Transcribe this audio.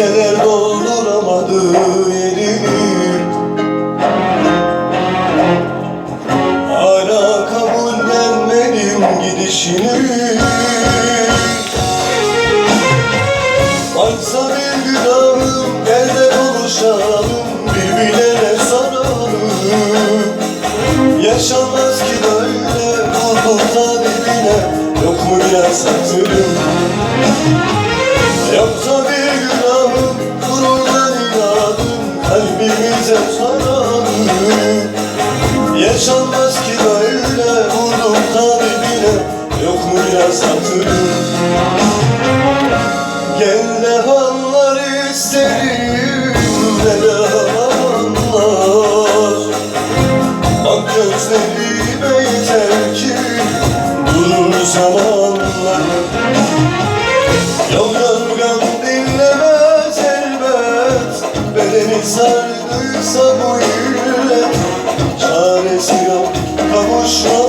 Kimseler dolduramadı yerini Hala kabullenmedim gidişini. Varsa bir günahım gel de konuşalım Birbirine saralım. Yaşanmaz ki böyle vurdum dibine Yok mu biraz hatırım Kalbimize saralım Yaşanmaz ki böyle vurdum dibine Yok mu biraz hatırım Gel de halları isterim Ne de anlar. Bak gözlerime yeter ki Durur zamanlar Bedeni sardıysa bu illet Çaresi yok. Kavuşmanın